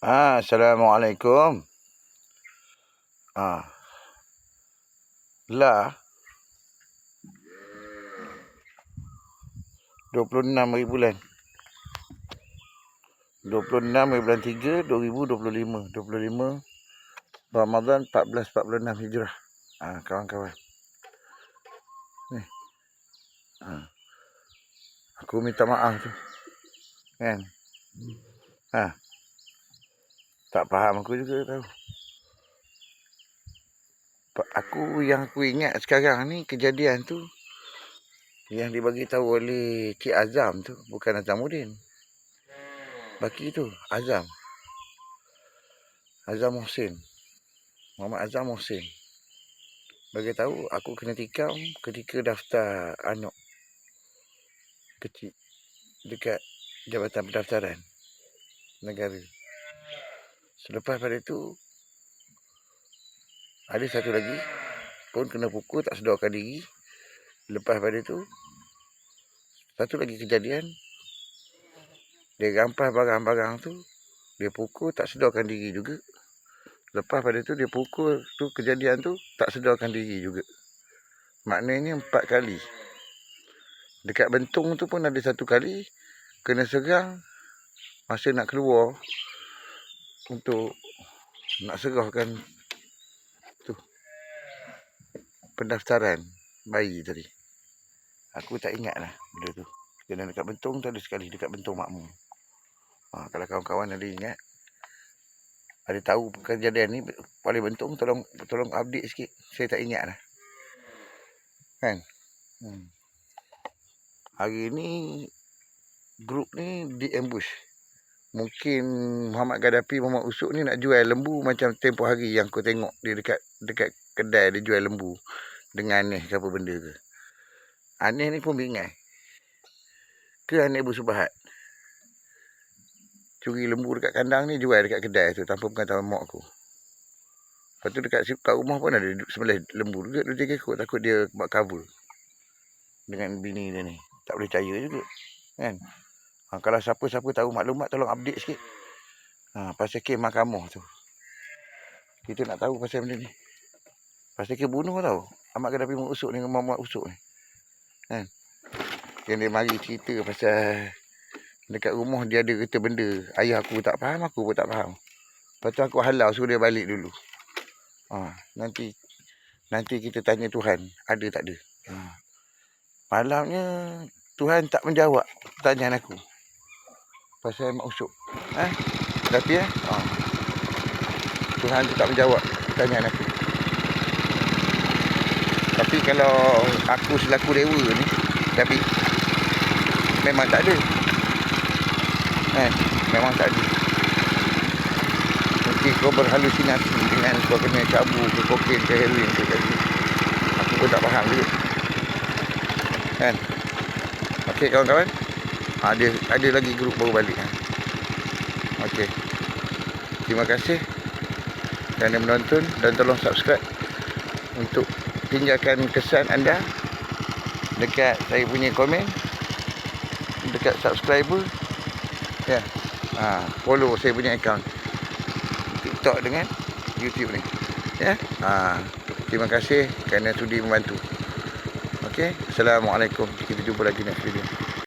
Ah, Assalamualaikum. Ah. Lah. 26 hari bulan. 26 hari bulan 3 2025. 25 Ramadan 1446 Hijrah. Ah, kawan-kawan. Ni. Ah. Aku minta maaf tu. Kan? Ha. Tak faham aku juga tahu. Aku yang aku ingat sekarang ni kejadian tu yang dibagi tahu oleh Cik Azam tu bukan Azamuddin. Baki tu Azam. Azam Mohsin. Muhammad Azam Mohsin. Bagi tahu aku kena tikam ketika daftar anak kecil dekat Jabatan Pendaftaran Negara. Selepas pada itu ada satu lagi pun kena pukul tak sedarkan diri. Lepas pada itu satu lagi kejadian dia rampas barang-barang tu dia pukul tak sedarkan diri juga. Lepas pada itu dia pukul tu kejadian tu tak sedarkan diri juga. Maknanya empat kali. Dekat bentung tu pun ada satu kali kena serang masa nak keluar untuk nak serahkan tu pendaftaran bayi tadi. Aku tak ingat lah benda tu. Kena dekat bentung tu ada sekali dekat bentung makmum. Ha, kalau kawan-kawan ada ingat ada tahu kejadian ni paling bentung tolong tolong update sikit. Saya tak ingat lah. Kan? Hmm. Hari ni grup ni di ambush. Mungkin Muhammad Gaddafi Muhammad Usuk ni nak jual lembu macam tempoh hari yang kau tengok dia dekat dekat kedai dia jual lembu dengan aneh ke apa benda ke. Aneh ni pun bingai. Ke aneh bersubahat. Curi lembu dekat kandang ni jual dekat kedai tu tanpa pengetahuan mak aku. Lepas tu dekat kat rumah pun ada sebelah lembu juga dua tiga ekor takut dia buat cover. Dengan bini dia ni. Tak boleh percaya juga. Kan? Ha, kalau siapa-siapa tahu maklumat tolong update sikit. Ha, pasal kes mahkamah tu. Kita nak tahu pasal benda ni. Pasal kes bunuh tau. Ahmad Gaddafi Usuk ni dengan Muhammad Usuk ni. Kan? Yang dia mari cerita pasal dekat rumah dia ada kereta benda. Ayah aku tak faham, aku pun tak faham. Lepas tu aku halau suruh dia balik dulu. Ha, nanti nanti kita tanya Tuhan, ada tak ada. Ha. Malamnya Tuhan tak menjawab pertanyaan aku. Pasal Mak Usuk. Ha? Tapi eh, ha. Tuhan tu tak menjawab pertanyaan aku. Tapi kalau aku selaku dewa ni, tapi memang tak ada. Eh, memang tak ada. Mungkin kau berhalusinasi dengan kau kena cabu ke kokain ke heroin ke tadi. Aku pun tak faham juga. Kan? Okey kawan-kawan. Ada ada lagi grup baru balik. Ha? Okey. Terima kasih kerana menonton dan tolong subscribe untuk tinggalkan kesan anda dekat saya punya komen dekat subscriber ya ha, follow saya punya account TikTok dengan YouTube ni ya ha, terima kasih kerana sudi membantu Okey, Assalamualaikum. Kita jumpa lagi next video.